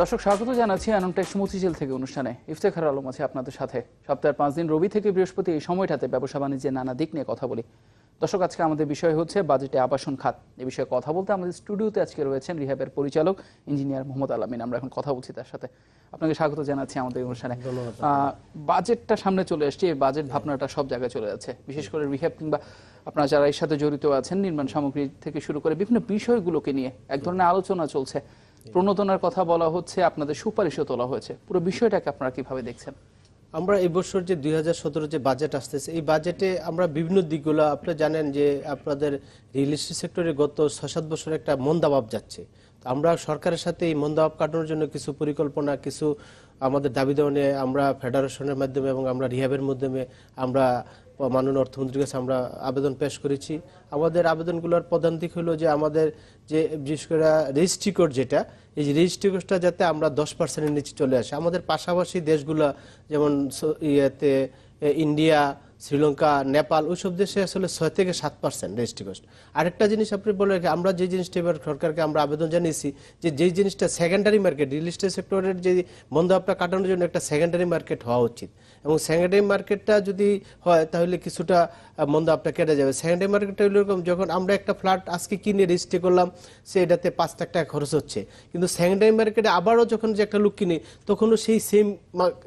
দর্শক স্বাগত জানাচ্ছি অ্যানমটেক্স মতিঝিল থেকে অনুষ্ঠানে। ইফতেখার আলম আছে আপনাদের সাথে। সপ্তাহের পাঁচ দিন রবি থেকে বৃহস্পতি এই সময়টাতে ব্যবসা বাণিজ্যের নানা দিক নিয়ে কথা বলি। দর্শক আজকে আমাদের বিষয় হচ্ছে বাজেটে আবাসন খাত। এ বিষয়ে কথা বলতে আমাদের স্টুডিওতে আজকে রয়েছেন রিহাবের পরিচালক ইঞ্জিনিয়ার মোহাম্মদ আলামিন। আমরা এখন কথা বলছি তার সাথে। আপনাকে স্বাগত জানাচ্ছি আমাদের অনুষ্ঠানে। বাজেটটা সামনে চলে আসছে। এই বাজেট ভাবনাটা সব জায়গায় চলে যাচ্ছে। বিশেষ করে রিহাব কিংবা আপনারা যারা এর সাথে জড়িত আছেন নির্মাণ সামগ্রী থেকে শুরু করে বিভিন্ন বিষয়গুলোকে নিয়ে এক ধরনের আলোচনা চলছে। প্রণোদনার কথা বলা হচ্ছে, আপনাদের সুপারিশও তোলা হয়েছে। পুরো বিষয়টাকে আপনারা কীভাবে দেখছেন? আমরা এই বছর যে দুই যে বাজেট আসতেছে, এই বাজেটে আমরা বিভিন্ন দিকগুলো আপনি জানেন যে আপনাদের রিয়েল এস্টেট সেক্টরে গত ছয় সাত বছর একটা মন্দাভাব যাচ্ছে। আমরা সরকারের সাথে এই মন্দাভাব কাটানোর জন্য কিছু পরিকল্পনা, কিছু আমাদের দাবি দেওয়া নিয়ে আমরা ফেডারেশনের মাধ্যমে এবং আমরা রিহাবের মাধ্যমে আমরা মাননীয় অর্থমন্ত্রীর কাছে আমরা আবেদন পেশ করেছি। আমাদের আবেদনগুলোর প্রধান দিক হলো যে আমাদের যে, বিশেষ করে রেজিস্ট্রি কোড যেটা, এই রেজিস্ট্রি কোডটা যাতে আমরা দশ পার্সেন্টের নিচে চলে আসে। আমাদের পাশাপাশি দেশগুলো যেমন ইয়েতে ইন্ডিয়া শ্রীলঙ্কা নেপাল ওইসব দেশে আসলে ছয় থেকে সাত পার্সেন্ট রেজিস্ট্রি কস্ট আরেকটা জিনিস আপনি বলে রাখি, আমরা যে জিনিসটা এবার সরকারকে আমরা আবেদন জানিয়েছি যে যেই জিনিসটা সেকেন্ডারি মার্কেট রিয়েল এস্টেট সেক্টরের যে বন্ধ কাটানোর জন্য একটা সেকেন্ডারি মার্কেট হওয়া উচিত। এবং সেকেন্ডারি মার্কেটটা যদি হয় তাহলে কিছুটা মন্দ আপনার কেটে যাবে। সেকেন্ডারি মার্কেটটা হলো এরকম যখন আমরা একটা ফ্ল্যাট আজকে কিনে রেজিস্ট্রি করলাম সে এটাতে পাঁচ লাখ টাকা খরচ হচ্ছে। কিন্তু সেকেন্ডারি মার্কেটে আবারও যখন যে একটা লুক কিনি তখনও সেই সেম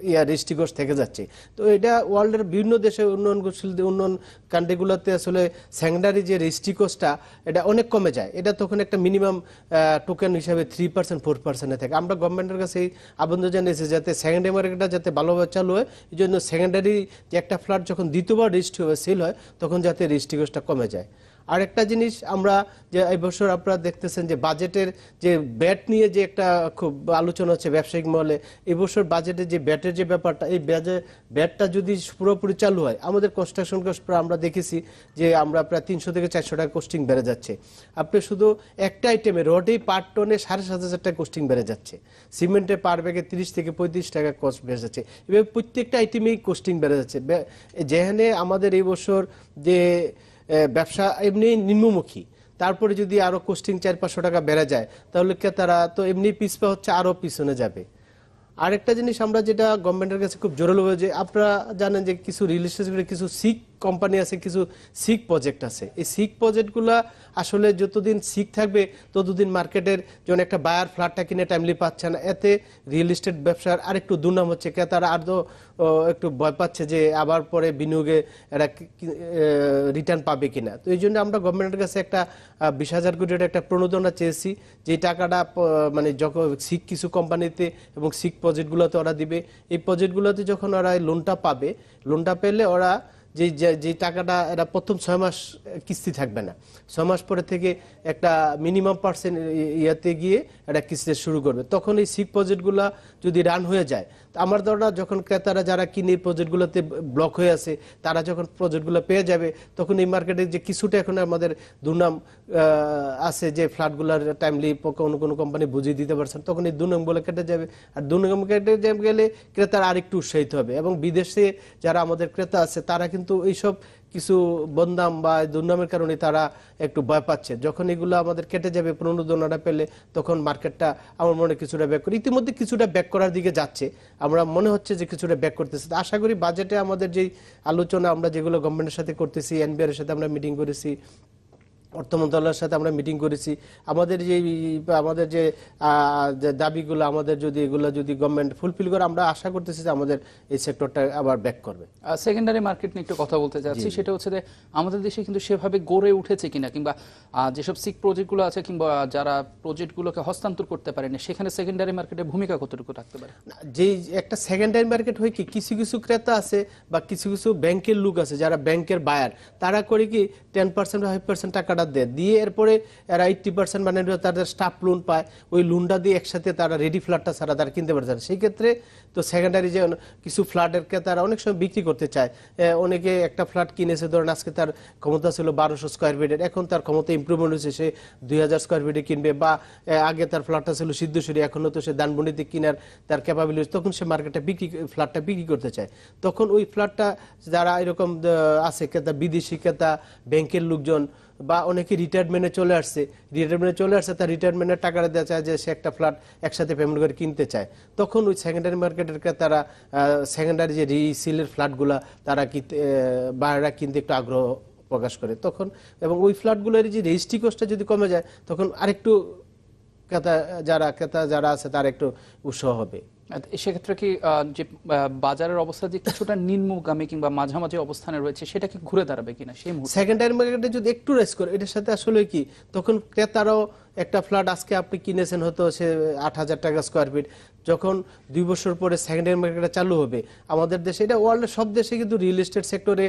ইয়া রেজিস্ট্রি থেকে যাচ্ছে। তো এটা ওয়ার্ল্ডের বিভিন্ন দেশে উন্নয়নশীল উন্নয়ন কান্ট্রিগুলোতে আসলে স্যাংডারি যে রেজিস্ট্রি কোস্টটা, এটা অনেক কমে যায়। এটা তখন একটা মিনিমাম টোকেন হিসাবে থ্রি পার্সেন্ট ফোর পার্সেন্টে থাকে। আমরা গভর্নমেন্টের কাছে এই আবেদন জানিয়েছি যাতে সেকেন্ডারি মার্কেটটা যাতে ভালোভাবে চালু হয়। এই জন্য সেকেন্ডারি যে একটা ফ্ল্যাট যখন দ্বিতীয়বার রেজিস্ট্রি হবে সেল হয়, তখন যাতে রেজিস্ট্রি কোস্টটা কমে যায়। আর একটা জিনিস আমরা যে এই বছর আপনারা দেখতেছেন যে বাজেটের যে ব্যাট নিয়ে যে একটা খুব আলোচনা হচ্ছে ব্যবসায়িক মহলে, এই বছর বাজেটের যে ব্যাটের যে ব্যাপারটা, এই ব্যাজে ব্যাটটা যদি পুরোপুরি চালু হয়, আমাদের কনস্ট্রাকশন কস্ট আমরা দেখেছি যে আমরা প্রায় তিনশো থেকে চারশো টাকা কোস্টিং বেড়ে যাচ্ছে। আপনি শুধু একটা আইটেমে রডেই পার টনে সাড়ে সাত হাজার টাকা কোস্টিং বেড়ে যাচ্ছে। সিমেন্টে পার ব্যাগে তিরিশ থেকে পঁয়ত্রিশ টাকা কস্ট বেড়ে যাচ্ছে। এভাবে প্রত্যেকটা আইটেমেই কোস্টিং বেড়ে যাচ্ছে। যেখানে আমাদের এই বছর যে ব্যবসা এমনি নিম্নমুখী। তারপরে যদি আরও কোস্টিং চার পাঁচশো টাকা বেড়ে যায়, তাহলে তারা তো এমনি পিছপা হচ্ছে আরও পিছনে যাবে। আরেকটা জিনিস আমরা যেটা গভর্নমেন্টের কাছে খুব জোরালো যে, আপনারা জানেন যে কিছু রিলেশনশিপের কিছু সিক কোম্পানি আছে, কিছু সিক প্রজেক্ট আছে। এই সিক প্রজেক্টগুলো আসলে যতদিন সিক থাকবে, ততদিন মার্কেটের যখন একটা বায়ার ফ্ল্যাটটা কিনে টাইমলি পাচ্ছে না, এতে রিয়েল এস্টেট ব্যবসার আরেকটু দুর্নাম হচ্ছে ক্রেতারা আরও একটু ভয় পাচ্ছে যে আবার পরে বিনিয়োগে এরা রিটার্ন পাবে কিনা। তো এই জন্য আমরা গভর্নমেন্টের কাছে একটা বিশ হাজার কোটি একটা প্রণোদনা চেয়েছি যে টাকাটা মানে যখন সিক কিছু কোম্পানিতে এবং সিক প্রজেক্টগুলোতে ওরা দিবে, এই প্রজেক্টগুলোতে যখন ওরা লোনটা পাবে লোনটা পেলে ওরা যে, যে- টাকাটা এরা প্রথম ছয় মাস কিস্তি থাকবে না। ছয় মাস পরে থেকে একটা মিনিমাম পার্সেন্ট ইয়াতে গিয়ে একটা কিস্তি শুরু করবে। তখন এই সিক প্রজেক্টগুলো যদি রান হয়ে যায়, তো আমার ধারণা যখন ক্রেতারা যারা কিনে প্রজেক্টগুলোতে ব্লক হয়ে আছে, তারা যখন প্রজেক্টগুলো পেয়ে যাবে, তখন এই মার্কেটে যে কিছুটা এখন আমাদের দুর্নাম আছে যে ফ্ল্যাটগুলোর টাইমলি কোনো কোনো কোম্পানি বুঝিয়ে দিতে পারছেন তখন এই দুর্নামগুলো কেটে যাবে। আর দুর্নাম কেটে গেলে ক্রেতারা আরেকটু উৎসাহিত হবে এবং বিদেশে যারা আমাদের ক্রেতা আছে, তারা কিন্তু এইসব কিছু বদনাম বা দুর্নামের কারণে তারা একটু ভয় পাচ্ছে। যখন এগুলো আমাদের কেটে যাবে প্রণোদনাটা পেলে তখন মার্কেটটা আমার মনে কিছুটা ব্যাক করে ইতিমধ্যে কিছুটা ব্যাক করার দিকে যাচ্ছে। আমরা মনে হচ্ছে যে কিছুটা ব্যাক করতেছে। আশা করি বাজেটে আমাদের যেই আলোচনা আমরা যেগুলো গভর্নমেন্টের সাথে করতেছি এনবিআর এর সাথে আমরা মিটিং করেছি অর্থ মন্ত্রণালয়ের সাথে আমরা মিটিং করেছি। আমাদের যে আমাদের যে দাবিগুলো আমাদের যদি এগুলো যদি গভর্নমেন্ট ফুলফিল করে আমরা আশা করতেছি যে আমাদের এই সেক্টরটা আবার ব্যাক করবে। সেকেন্ডারি মার্কেট নিয়ে একটু কথা বলতে চাচ্ছি। সেটা হচ্ছে যে আমাদের দেশে কিন্তু সেভাবে গড়ে উঠেছে কিনা কিংবা যেসব সিক প্রজেক্টগুলো আছে কিংবা যারা প্রজেক্টগুলোকে হস্তান্তর করতে পারেনি সেখানে সেকেন্ডারি মার্কেটের ভূমিকা কতটুকু রাখতে পারে? যে একটা সেকেন্ডারি মার্কেট হয় কি কিছু কিছু ক্রেতা আছে বা কিছু কিছু ব্যাংকের লোক আছে যারা ব্যাংকের বায়ার তারা করে কি টেন পার্সেন্ট ফাইভ পার্সেন্ট টাকাটা দেয়। দিয়ে এরপরে এরা এইটটি পার্সেন্ট মানে তাদের স্টাফ লোন পায়। ওই লোনটা দিয়ে একসাথে তারা রেডি ফ্ল্যাটটা ছাড়া তারা কিনতে পারছে না। সেই ক্ষেত্রে তো সেকেন্ডারি যে কিছু ফ্ল্যাটের তারা অনেক সময় বিক্রি করতে চায়। অনেকে একটা ফ্ল্যাট কিনেছে, ধরেন আজকে তার ক্ষমতা ছিল বারোশো স্কোয়ার ফিটের এখন তার ক্ষমতা ইমপ্রুভমেন্ট হয়েছে, সে দুই হাজার স্কোয়ার ফিটে কিনবে বা আগে তার ফ্ল্যাটটা ছিল সিদ্ধেশ্বরী এখনও তো সে দানবন্ডিতে কিনার তার ক্যাপাবিলিটি তখন সে মার্কেটে বিক্রি ফ্ল্যাটটা বিক্রি করতে চায়। তখন ওই ফ্ল্যাটটা যারা এরকম আছে ক্রেতা, বিদেশি ক্রেতা, ব্যাংকের লোকজন বা অনেকে রিটায়ারমেন্টে চলে আসছে। রিটায়ারমেন্টে চলে আসছে, তার রিটায়ারমেন্টের টাকাটা দেওয়া চায় যে সে একটা ফ্ল্যাট একসাথে পেমেন্ট করে কিনতে চায়। তখন ওই সেকেন্ডারি মার্কেটের তারা সেকেন্ডারি যে রিসিলের ফ্ল্যাটগুলো তারা কিনতে বাইরেরা কিনতে একটু আগ্রহ প্রকাশ করে। তখন এবং ওই ফ্ল্যাটগুলোর যে রেজিস্ট্রি কস্টটা যদি কমে যায়, তখন আরেকটু ক্রেতা যারা ক্রেতা যারা আছে, তার একটু উৎসাহ হবে। সেক্ষেত্রে কি যে বাজারের অবস্থা যে কিছুটা নিম্নগামী কিংবা মাঝামাঝি অবস্থানে রয়েছে, সেটা কি ঘুরে দাঁড়াবে কিনা সেই মুহূর্তে? সেকেন্ডারি মার্কেটে যদি একটু রেস করে, এটার সাথে আসলে কি, তখন ক্রেতারাও একটা ফ্ল্যাট আজকে আপনি কিনেছেন হয়তো সে আট হাজার টাকা স্কোয়ার ফিট যখন দুই বছর পরে সেকেন্ডারি মার্কেটটা চালু হবে। আমাদের দেশে এটা ওয়ার্ল্ডের সব দেশে কিন্তু রিয়েল এস্টেট সেক্টরে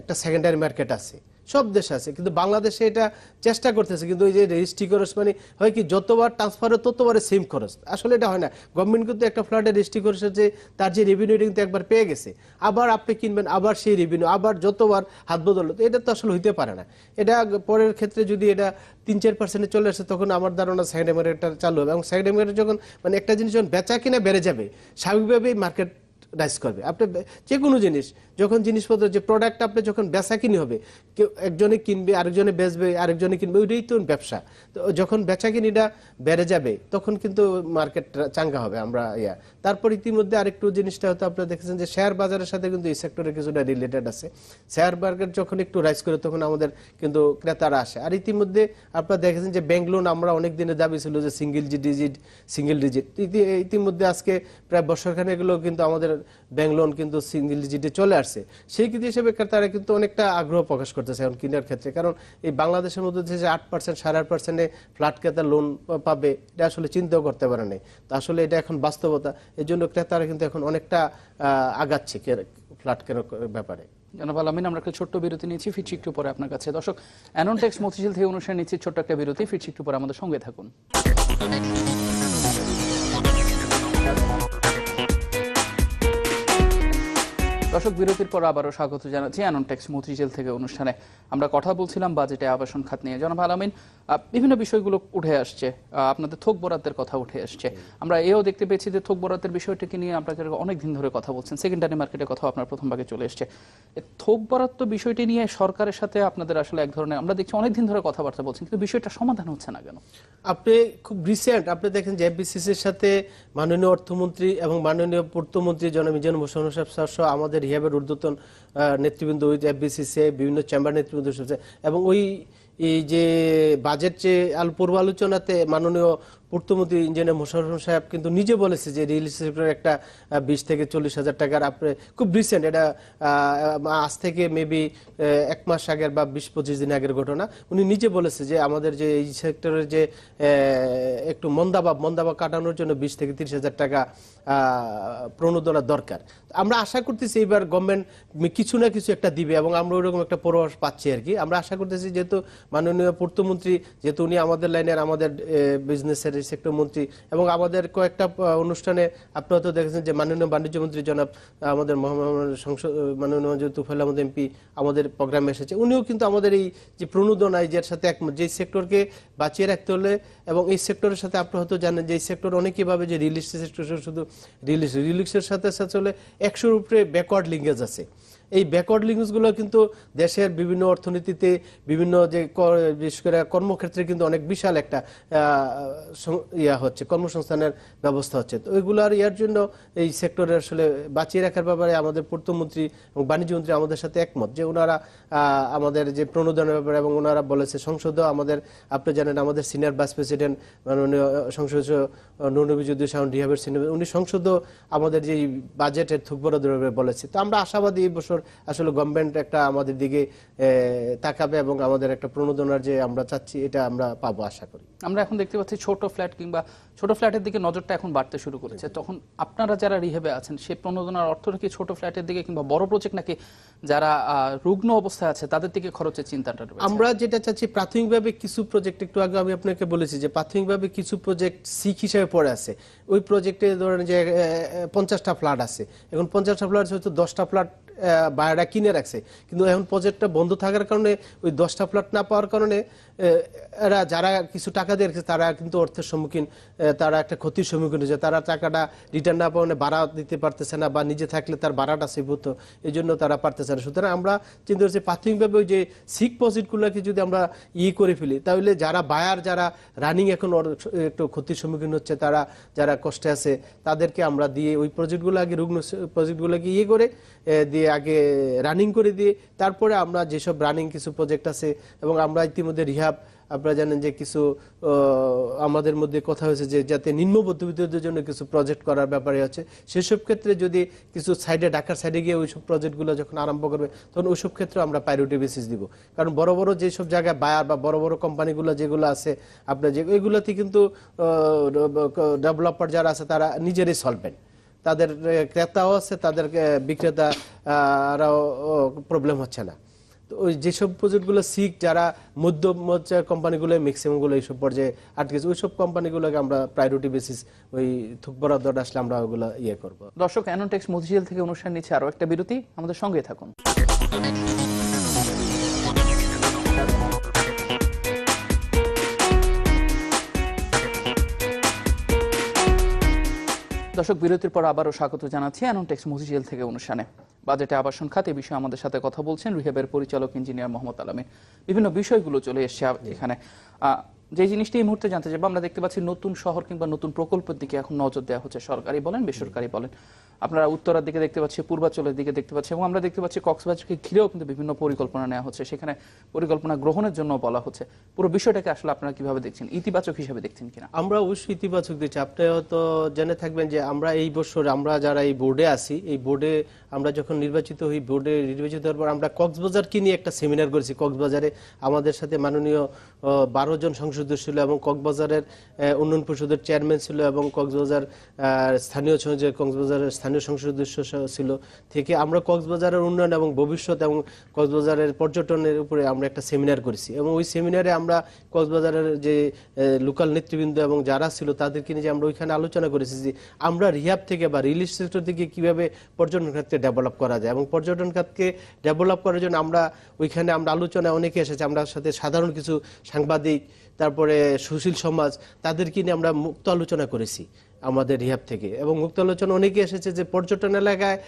একটা সেকেন্ড সেকেন্ডারি মার্কেট আছে। সব দেশে আছে, কিন্তু বাংলাদেশে এটা চেষ্টা করতেছে, কিন্তু ওই যে রেজিস্ট্রি খরচ মানে হয় কি, যতবার ট্রান্সফার হয় ততবারে সেম খরচ। আসলে এটা হয় না। গভর্নমেন্ট কিন্তু একটা ফ্ল্যাটের রেজিস্ট্রি খরচ হচ্ছে তার যে রেভিনিউ এটা কিন্তু একবার পেয়ে গেছে। আবার আপনি কিনবেন, আবার সেই রেভিনিউ আবার যতবার হাত বদল এটা তো আসলে হইতে পারে না। এটা পরের ক্ষেত্রে যদি এটা তিন চার পার্সেন্টে চলে আসে, তখন আমার ধারণা সেকেন্ডারি মার্কেটটা চালু হবে। এবং সেকেন্ডারি মার্কেট যখন মানে একটা জিনিস যখন বেচা কিনা বেড়ে যাবে, স্বাভাবিকভাবেই মার্কেট রাইজ করবে। আপনি যে কোনো জিনিস, যখন জিনিসপত্র, যে প্রোডাক্ট আপনি যখন বেচা কিনি হবে, কেউ একজনে কিনবে, আরেকজনে বেচবে, আরেকজনে কিনবে, ওইটাই তো ব্যবসা। তো যখন বেচা কিনিটা বেড়ে যাবে, তখন কিন্তু মার্কেট চাঙ্গা হবে, আমরা ইয়া। তারপর ইতিমধ্যে আরেকটু জিনিসটা হয়তো আপনারা দেখেছেন যে শেয়ার বাজারের সাথে কিন্তু এই সেক্টরে কিছুটা রিলেটেড আছে। শেয়ার মার্কেট যখন একটু রাইজ করে, তখন আমাদের কিন্তু ক্রেতারা আসে। আর ইতিমধ্যে আপনারা দেখেছেন যে ব্যাংক লোন আমরা অনেক দিনে দাবি ছিল যে সিঙ্গেল ডিজিট সিঙ্গেল ডিজিট ইতিমধ্যে আজকে প্রায় বছরখানে এগুলো কিন্তু আমাদের ব্যাংক লোন কিন্তু সিঙ্গেল ডিজিটে চলে আসছে। সেই কিন্তু হিসেবে তারা কিন্তু অনেকটা আগ্রহ প্রকাশ করতেছে এখন কেনার ক্ষেত্রে। কারণ এই বাংলাদেশের মধ্যে যে আট পার্সেন্ট সাড়ে আট পার্সেন্টে ফ্ল্যাট ক্রেতা লোন পাবে, এটা আসলে চিন্তাও করতে পারে নাই। তো আসলে এটা এখন বাস্তবতা। এই জন্য ক্রেতারা কিন্তু এখন অনেকটা আগাচ্ছে ফ্ল্যাট কেনার ব্যাপারে। জনাব আলামিন, আমরা একটা ছোট্ট বিরতি নিয়েছি, ফিরছি একটু পরে আপনার কাছে। দর্শক অ্যাননটেক্স মতিঝিল থেকে অনুষ্ঠান নিচ্ছি ছোট্ট একটা বিরতি। ফিরছি একটু পরে আমাদের সঙ্গে থাকুন। দর্শক, বিরতির পর আবারও স্বাগত জানাচ্ছি অ্যাননটেক্স মতিঝিল থেকে অনুষ্ঠানে। আমরা কথা বলছিলাম বাজেটে আবাসন খাত নিয়ে। জনাব আলামিন বিভিন্ন বিষয়গুলো উঠে আসছে। আপনাদের থোক বরাদ্দের কথা উঠে আসছে। আমরা এও দেখতে পেয়েছি যে থোক বরাদ্দের বিষয়টিকে নিয়ে আপনাকে অনেক দিন ধরে কথা বলছেন। সেকেন্ডারি মার্কেটের কথা আপনার প্রথম ভাগে চলে এসছে। থোক বরাদ্দ বিষয়টি নিয়ে সরকারের সাথে আপনাদের আসলে এক ধরনের আমরা দেখছি অনেক দিন ধরে কথাবার্তা বলছেন, কিন্তু বিষয়টা সমাধান হচ্ছে না কেন? আপনি খুব রিসেন্ট আপনি দেখেন যে এফবিসিসির সাথে মাননীয় অর্থমন্ত্রী এবং মাননীয় পূর্তমন্ত্রী জনাব মিজান মোশারফ সাহেব সহ আমাদের রিহাবের ঊর্ধ্বতন নেতৃবৃন্দ ওই এফবিসিসিআই বিভিন্ন চেম্বার নেতৃবৃন্দ এবং ওই, এই যে বাজেট যে পূর্ব আলোচনাতে মাননীয় পূর্তমন্ত্রী ইঞ্জিনিয়ার মোশারফ সাহেব কিন্তু নিজে বলেছে যে রিয়েল সেক্টর একটা বিশ থেকে চল্লিশ হাজার টাকার আপনি খুব রিসেন্ট এটা আজ থেকে মেবি এক মাস আগের বা বিশ পঁচিশ দিন আগের ঘটনা। উনি নিজে বলেছে যে আমাদের যে এই সেক্টরের যে একটু মন্দাভাব মন্দাভাব কাটানোর জন্য বিশ থেকে তিরিশ হাজার টাকা প্রণোদনা দরকার। আমরা আশা করতেছি এইবার গভর্নমেন্ট কিছু না কিছু একটা দিবে এবং আমরা ওইরকম একটা পূর্বাভাস পাচ্ছি আর কি। আমরা আশা করতেছি যেহেতু মাননীয় পূর্তমন্ত্রী, যেহেতু উনি আমাদের লাইনের, আমাদের বিজনেসের সেক্টর মন্ত্রী এবং আমাদের কয়েকটা অনুষ্ঠানে আপনারা তো দেখেছেন যে মাননীয় বাণিজ্য মন্ত্রী জনাব আমাদের সংসদ মাননীয় তুফাইল আহমদ এমপি আমাদের প্রোগ্রামে এসেছে। উনিও কিন্তু আমাদের এই যে প্রণোদনা, এই যের সাথে একমত, যে সেক্টরকে বাঁচিয়ে রাখতে হলে এবং এই সেক্টরের সাথে আপনারা হয়তো জানেন যে এই সেক্টর অনেকেই ভাবে যে রিলিজ সেক্টর শুধু রিলিজ রিলিক্সের সাথে সাথে হলে একশোর উপরে ব্যাকওয়ার্ড লিঙ্গেজ আছে। এই ব্যাকওয়ার্ড লিঙ্কসগুলো কিন্তু দেশের বিভিন্ন অর্থনীতিতে, বিভিন্ন যে বিশেষ করে কর্মক্ষেত্রে কিন্তু অনেক বিশাল একটা ইয়া হচ্ছে, কর্মসংস্থানের ব্যবস্থা হচ্ছে। তো ওইগুলার ইয়ার জন্য এই সেক্টরে আসলে বাঁচিয়ে রাখার ব্যাপারে আমাদের পূর্তমন্ত্রী এবং বাণিজ্য মন্ত্রী আমাদের সাথে একমত যে ওনারা আমাদের যে প্রণোদনের ব্যাপারে এবং ওনারা বলেছে, সংসদও আমাদের, আপনি জানেন আমাদের সিনিয়র ভাইস প্রেসিডেন্ট মাননীয় সংসদ নুরনবী যুদ্ধ সাউন্ড রিহাবের সিনিয়র, উনি সংসদও আমাদের যে বাজেটের থুকবরাদের ব্যাপারে বলেছে। তো আমরা আশাবাদী এই বছর আসলে গভর্নমেন্ট একটা আমাদের দিকে তাকাবে এবং আমাদের একটা প্রণোদনার যে আমরা চাচ্ছি এটা আমরা পাবো আশা করি। আমরা এখন দেখতে পাচ্ছি ছোট ফ্ল্যাট কিংবা ছোট ফ্ল্যাটের দিকে নজরটা এখন বাড়তে শুরু করেছে। তখন আপনারা যারা রিহেবে আছেন সেই প্রণোদনার অর্থটা কি ছোট ফ্ল্যাটের দিকে কিংবা বড় প্রজেক্ট নাকি যারা রুগ্ন অবস্থায় আছে তাদের দিকে খরচের চিন্তাটা আমরা যেটা চাচ্ছি প্রাথমিকভাবে কিছু প্রজেক্ট একটু আগে আমি আপনাকে বলেছি যে প্রাথমিকভাবে কিছু প্রজেক্ট সিক হিসেবে পড়ে আছে। ওই প্রজেক্টে ধরেন যে পঞ্চাশটা ফ্ল্যাট আছে। এখন পঞ্চাশটা ফ্ল্যাট হয়তো দশটা ফ্ল্যাট বায়াররা কিনে রাখছে। কিন্তু এখন প্রজেক্টটা বন্ধ থাকার কারণে ওই দশটা ফ্ল্যাট না পাওয়ার কারণে এরা যারা কিছু টাকা দিয়ে রেখেছে, তারা কিন্তু অর্থের সম্মুখীন তারা একটা ক্ষতির সম্মুখীন হয়েছে। তারা টাকাটা রিটার্ন না পাওয়া ভাড়া দিতে পারতেছে না বা নিজে থাকলে তার ভাড়াটা সেভ এই জন্য তারা পারতেছে না। সুতরাং আমরা চিন্তা করছি প্রাথমিকভাবে ওই যে সিক পজিটগুলোকে যদি আমরা ই করে ফেলি, তাহলে যারা বায়ার যারা রানিং এখন একটু ক্ষতির সম্মুখীন হচ্ছে, তারা যারা কষ্টে আছে, তাদেরকে আমরা দিয়ে ওই প্রজেক্টগুলো আগে রুগ্ন প্রজেক্টগুলোকে ইয়ে করে দিয়ে আগে রানিং করে দিয়ে তারপরে আমরা যেসব রানিং কিছু প্রজেক্ট আছে এবং আমরা ইতিমধ্যে রিহাব আপনারা জানেন যে কিছু আমাদের মধ্যে কথা হয়েছে যে যাতে নিম্ন মধ্যবিত্তদের জন্য কিছু প্রজেক্ট করার ব্যাপারে আছে। সেসব ক্ষেত্রে যদি কিছু সাইডে ঢাকার সাইডে গিয়ে ওইসব প্রজেক্টগুলো যখন আরম্ভ করবে, তখন ওইসব ক্ষেত্রে আমরা প্রায়োরিটি বেসিস দিব। কারণ বড় বড় যেসব জায়গায় বায়ার বা বড় বড় কোম্পানিগুলো যেগুলো আছে, আপনার যে, ওইগুলোতে কিন্তু ডেভেলপার যারা আছে তারা নিজেরাই সলভেন্ট তাদের ক্রেতাও আছে তাদের বিক্রেতারাও প্রবলেম হচ্ছে না। তো ওই যেসব প্রজেক্টগুলো সিক যারা মধ্য পর্যায়ের কোম্পানিগুলো ম্যাক্সিমামগুলো এইসব পর্যায়ে আটকেছে ওইসব কোম্পানিগুলোকে আমরা প্রায়োরিটি বেসিস ওই থুক বরাদ্দ আসলে আমরা ওগুলো ইয়ে করব। দর্শক অ্যানোটেক্স মতিঝিল থেকে অনুষ্ঠান নিচ্ছে আরও একটা বিরতি। আমাদের সঙ্গে থাকুন। দর্শক, বিরতির পর আবারও স্বাগত জানাচ্ছি অ্যানোটেক্স মুজিজেল থেকে অনুষ্ঠানে। বাজেটে আবাসন খাতে বিষয়ে আমাদের সাথে কথা বলছেন রিহেবের পরিচালক ইঞ্জিনিয়ার মোহাম্মদ আলমিন বিভিন্ন বিষয়গুলো চলে এসছে এখানে। যে জিনিসটি এই মুহূর্তে জানতে চাইব, আমরা দেখতে পাচ্ছি নতুন শহর কিংবা নতুন প্রকল্পের দিকে এখন নজর দেওয়া হচ্ছে। সরকারি বলেন, বেসরকারি বলেন। আপনারা উত্তরার দিকে দেখতে পাচ্ছি, পূর্বাঞ্চলের দিকে দেখতে পাচ্ছি এবং আমরা দেখতে পাচ্ছি কক্সবাজারকে ঘিরেও কিন্তু বিভিন্ন পরিকল্পনা নেওয়া হচ্ছে। সেখানে পরিকল্পনা গ্রহণের জন্য বলা হচ্ছে। পুরো বিষয়টাকে আসলে আপনারা কীভাবে দেখছেন? ইতিবাচক হিসেবে দেখছেন কিনা? আমরা অবশ্যই ইতিবাচক দিচ্ছি আপনি হয়তো জেনে থাকবেন যে আমরা এই বছর, আমরা যারা এই বোর্ডে আছি, এই বোর্ডে আমরা যখন নির্বাচিত হই, বোর্ডে নির্বাচিত হওয়ার পর আমরা কক্সবাজারকে নিয়ে একটা সেমিনার করেছি। কক্সবাজারে আমাদের সাথে মাননীয় বারো জন সংসদ ছিল এবং কক্সবাজারের উন্নয়ন পরিষদের চেয়ারম্যান ছিল এবং কক্সবাজার স্থানীয় কক্সবাজারের স্থানীয় সংসদ সদস্য ছিল। থেকে আমরা কক্সবাজারের উন্নয়ন এবং ভবিষ্যৎ এবং কক্সবাজারের পর্যটনের উপরে আমরা একটা সেমিনার করেছি এবং ওই সেমিনারে আমরা কক্সবাজারের যে লোকাল নেতৃবৃন্দ এবং যারা ছিল তাদেরকে নিয়ে আমরা ওইখানে আলোচনা করেছি যে আমরা রিহাব থেকে বা রিলিজ সেক্টর থেকে কীভাবে পর্যটন খাতকে ডেভেলপ করা যায় এবং পর্যটন খাতকে ডেভেলপ করার জন্য আমরা ওইখানে আমরা আলোচনায় অনেকে এসেছে। আমরা সাথে সাধারণ কিছু সাংবাদিক তারপরে সুশীল সমাজ, তাদেরকে নিয়ে আমরা মুক্ত আলোচনা করেছি আমাদের রিহাব থেকে। এবং মুক্ত আলোচনা অনেকে এসেছে যে পর্যটন এলাকায়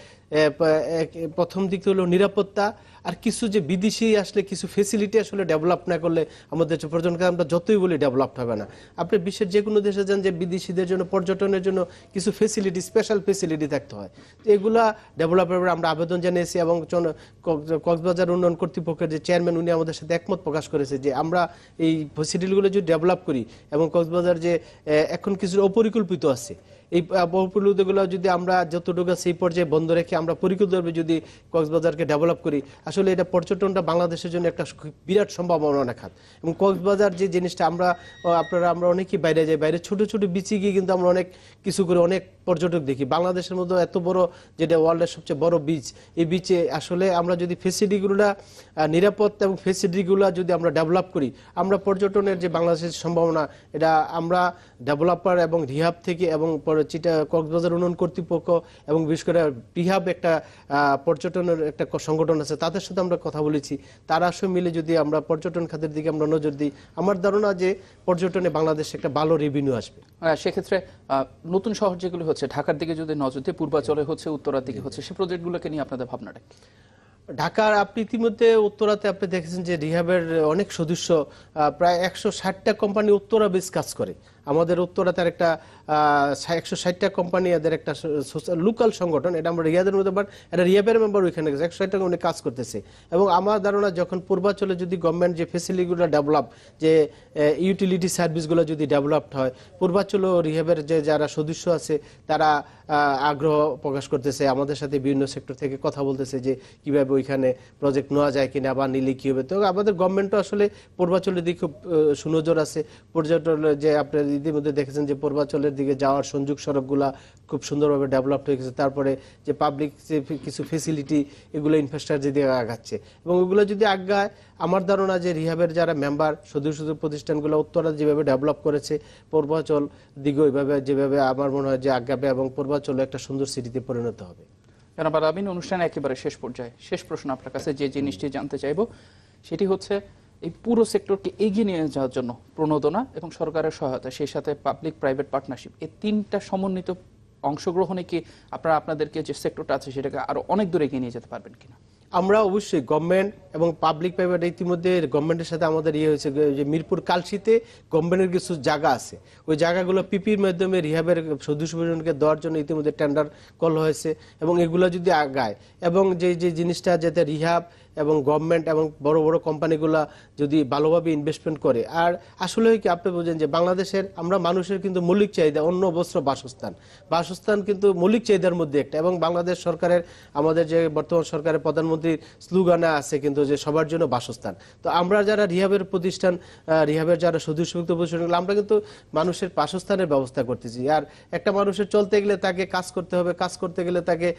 প্রথম দিক হলো নিরাপত্তা, আর কিছু যে বিদেশি আসলে কিছু ফেসিলিটি আসলে ডেভেলপ না করলে আমাদের যে আমরা যতই বলি ডেভেলপ হবে না। আপনি বিশ্বের যে কোনো দেশে যান যে বিদেশিদের জন্য, পর্যটনের জন্য কিছু ফেসিলিটি স্পেশাল ফেসিলিটি থাকতে হয়। তো এগুলা ডেভেলপের আমরা আবেদন জানিয়েছি এবং কক্সবাজার উন্নয়ন কর্তৃপক্ষের যে চেয়ারম্যান উনি আমাদের সাথে একমত প্রকাশ করেছে যে আমরা এই ফেসিলিটিগুলো যদি ডেভেলপ করি এবং কক্সবাজার যে এখন কিছু অপরিকল্পিত আছে এই অপরিকল্পিতগুলো যদি আমরা যতটুকু সেই পর্যায়ে বন্ধ রেখে আমরা পরিকল্পিতভাবে যদি কক্সবাজারকে ডেভেলপ করি, আসলে এটা পর্যটনটা বাংলাদেশের জন্য একটা বিরাট সম্ভাবনা খাত এবং কক্সবাজার যে জিনিসটা আমরা আপনারা, আমরা অনেকেই বাইরে যাই, বাইরে ছোট ছোট বিচে গিয়ে কিন্তু আমরা অনেক কিছু করে অনেক পর্যটক দেখি। বাংলাদেশের মধ্যে এত বড় যেটা ওয়ার্ল্ডের সবচেয়ে বড় বিচ এই বিচে আসলে আমরা যদি ফেসিলিটিগুলো নিরাপত্তা এবং ফেসিলিটিগুলো যদি আমরা ডেভেলপ করি, আমরা পর্যটনের যে বাংলাদেশের সম্ভাবনা, এটা আমরা ডেভেলপার এবং রিহাব থেকে এবং পরে চিটা কক্সবাজার উন্নয়ন কর্তৃপক্ষ এবং বিশেষ করে রিহাব একটা পর্যটনের একটা সংগঠন আছে তাদের সাথে আমরা কথা বলেছি। তারা আসলে মিলে যদি আমরা পর্যটন খাতের দিকে আমরা নজর দিই আমার ধারণা যে পর্যটনে বাংলাদেশে একটা ভালো রেভিনিউ আসবে। সেক্ষেত্রে নতুন শহর যেগুলো হচ্ছে ঢাকার দিকে যদি নজর দিয়ে পূর্বাঞ্চলে হচ্ছে উত্তরার দিকে হচ্ছে সেই প্রজেক্টগুলোকে নিয়ে আপনাদের ভাবনাটা কি? ঢাকার আপনি ইতিমধ্যে উত্তরাতে আপনি দেখেছেন যে রিহাবের অনেক সদস্য প্রায় একশো ষাটটা কোম্পানি উত্তরা বেস কাজ করে। আমাদের উত্তরাতে একটা একশো ষাটটা কোম্পানি এদের একটা লোকাল সংগঠন, এটা আমরা রিয়াদের মধ্যে বাট এটা রিয়াবের মেম্বার ওইখানে গেছে। একশো ষাটটা উনি কাজ করতেছে। এবং আমার ধারণা যখন পূর্বাঞ্চলে যদি গভর্নমেন্ট যে ফেসিলিটিগুলো ডেভেলপ যে ইউটিলিটি সার্ভিসগুলো যদি ডেভেলপড হয় পূর্বাঞ্চল রিহাবের যে যারা সদস্য আছে, তারা আগ্রহ প্রকাশ করতেছে। আমাদের সাথে বিভিন্ন সেক্টর থেকে কথা বলতেছে যে, কীভাবে ওইখানে প্রজেক্ট নেওয়া যায় কিনা বা নিলে কি হবে। তো আমাদের গভর্নমেন্টও আসলে পূর্বাঞ্চলের দিকে খুব সুনজর আছে। পর্যটনের যে আপনার ইতিমধ্যে দেখেছেন যে পূর্বাঞ্চলের দিকে যাওয়ার সংযোগ সড়কগুলা খুব সুন্দরভাবে ডেভেলপ হয়ে গেছে। তারপরে যে পাবলিক যে কিছু ফেসিলিটি এগুলো ইনফ্রাস্ট্রাকচার দিকে আগাচ্ছে। এবং ওগুলো যদি আগায়, আমার ধারণা যে রিহাবের যারা মেম্বার সদস্য সদস্য প্রতিষ্ঠানগুলো উত্তরা যেভাবে ডেভেলপ করেছে, পূর্বাঞ্চল দিকে ওইভাবে যেভাবে আমার মনে হয় যে আগাবে এবং পূর্বাঞ্চল একটা সুন্দর সিটিতে পরিণত হবে। জনাব আলামিন অনুষ্ঠানে একেবারে শেষ পর্যায়ে। শেষ প্রশ্ন আপনার কাছে, যে জিনিসটি জানতে চাইব, সেটি হচ্ছে এই পুরো সেক্টরকে এগিয়ে নিয়ে যাওয়ার জন্য প্রণোদনা এবং সরকারের সহায়তা, সেই সাথে পাবলিক প্রাইভেট পার্টনারশিপ এই তিনটা সমন্বিত অংশগ্রহণে কি আপনারা, আপনাদেরকে যে সেক্টরটা আছে সেটাকে আরও অনেক দূরে এগিয়ে নিয়ে যেতে পারবেন কিনা? আমরা অবশ্যই গভর্নমেন্ট এবং পাবলিক প্রাইভেট ইতিমধ্যে গভর্নমেন্টের সাথে আমাদের ইয়ে হয়েছে যে মিরপুর কালশিতে গভর্নমেন্টের কিছু জায়গা আছে। ওই জায়গাগুলো পিপির মাধ্যমে রিহাবের সদস্যজনকে দেওয়ার জন্য ইতিমধ্যে টেন্ডার কল হয়েছে এবং এগুলো যদি আগায় এবং যে যে জিনিসটা যাতে রিহাব এবং গভর্নমেন্ট এবং বড় বড় কোম্পানিগুলা যদি ভালোভাবে ইনভেস্টমেন্ট করে। আর আসলে কি আপনি বোঝেন যে বাংলাদেশের আমরা মানুষের কিন্তু মৌলিক চাহিদা অন্য বস্ত্র বাসস্থান। বাসস্থান কিন্তু মৌলিক চাহিদার মধ্যে একটা এবং বাংলাদেশ সরকারের আমাদের যে বর্তমান সরকারের প্রধানমন্ত্রীর স্লোগানে আছে কিন্তু যে সবার জন্য বাসস্থান। তো আমরা যারা রিহাবের প্রতিষ্ঠান রিহাবের যারা সদস্যভুক্ত প্রতিষ্ঠানগুলো আমরা কিন্তু মানুষের বাসস্থানের ব্যবস্থা করতেছি। আর একটা মানুষের চলতে গেলে তাকে কাজ করতে হবে, কাজ করতে গেলে তাকে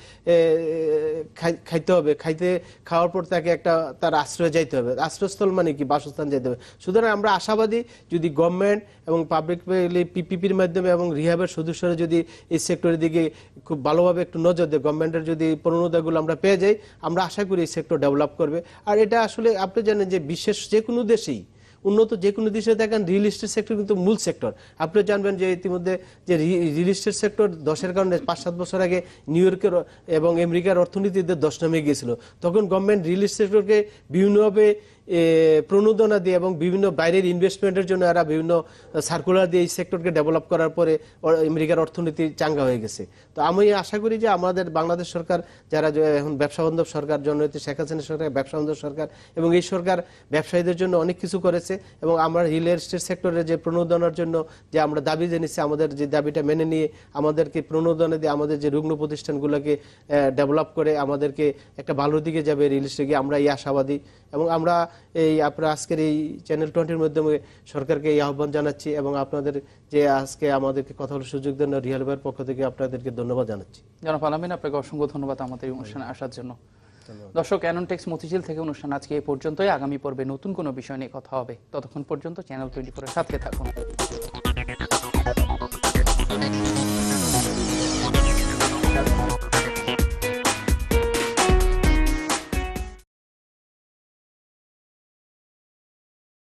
খাইতে হবে। খাইতে, খাওয়ার পর তাকে একটা তার আশ্রয় যাইতে হবে। আশ্রয়স্থল মানে কি? বাসস্থান যাইতে হবে। সুতরাং আমরা আশাবাদী যদি গভর্নমেন্ট এবং পাবলিক পিপিপির মাধ্যমে এবং রিহাবের সদস্যরা যদি এই সেক্টরের দিকে খুব ভালোভাবে একটু নজর দেয় গভর্নমেন্টের যদি প্রণোদাগুলো আমরা পেয়ে যাই, আমরা আশা করি এই সেক্টর ডেভেলপ করবে। আর এটা আসলে আপনি জানেন যে বিশ্বের যে কোনো দেশেই উন্নত যে কোনো দেশে দেখেন রিয়েল এস্টেট সেক্টর কিন্তু মূল সেক্টর আপনি জানবেন যে ইতিমধ্যে যে রিয়েল এস্টেট সেক্টর দশের কারণে পাঁচ, সাত বছর আগে নিউ ইয়র্কের এবং আমেরিকার অর্থনীতিতে দশ নামে গিয়েছিল। তখন গভর্নমেন্ট রিয়েল এস্টেট সেক্টরকে বিভিন্নভাবে প্রণোদনা দিয়ে এবং বিভিন্ন বাইরের ইনভেস্টমেন্টের জন্য এরা বিভিন্ন সার্কুলার দিয়ে এই সেক্টরকে ডেভেলপ করার পরে আমেরিকার অর্থনীতি চাঙ্গা হয়ে গেছে। তো আমি আশা করি যে আমাদের বাংলাদেশ সরকার, যারা এখন ব্যবসা বান্ধব সরকার, জননেত্রী শেখ হাসিনা সরকার, ব্যবসা বান্ধব সরকার এবং এই সরকার ব্যবসায়ীদের জন্য অনেক কিছু করেছে এবং আমরা রিয়েল এস্টেট সেক্টরের যে প্রণোদনার জন্য যে আমরা দাবি জেনেছি আমাদের যে দাবিটা মেনে নিয়ে আমাদেরকে প্রণোদনা দিয়ে আমাদের যে রুগ্ন প্রতিষ্ঠানগুলোকে ডেভেলপ করে আমাদেরকে একটা ভালো দিকে যাবে রিয়েল এস্টেটে আমরা এই আশাবাদী এবং আমরা এই আপনার আজকের এই চ্যানেল টোয়েন্টির মাধ্যমে সরকারকে এই আহ্বান জানাচ্ছি এবং আপনাদের যে আজকে আমাদেরকে কথা বলার সুযোগ দেন রিয়াল ভাইয়ের পক্ষ থেকে আপনাদেরকে ধন্যবাদ জানাচ্ছি। জনাব আলামিন আপনাকে অসংখ্য ধন্যবাদ আমাদের এই অনুষ্ঠানে আসার জন্য। দর্শক অ্যাননটেক্স মতিঝিল থেকে অনুষ্ঠান আজকে এই পর্যন্তই। আগামী পর্বে নতুন কোনো বিষয় নিয়ে কথা হবে। ততক্ষণ পর্যন্ত চ্যানেল টোয়েন্টি ফোরের সাথে থাকুন।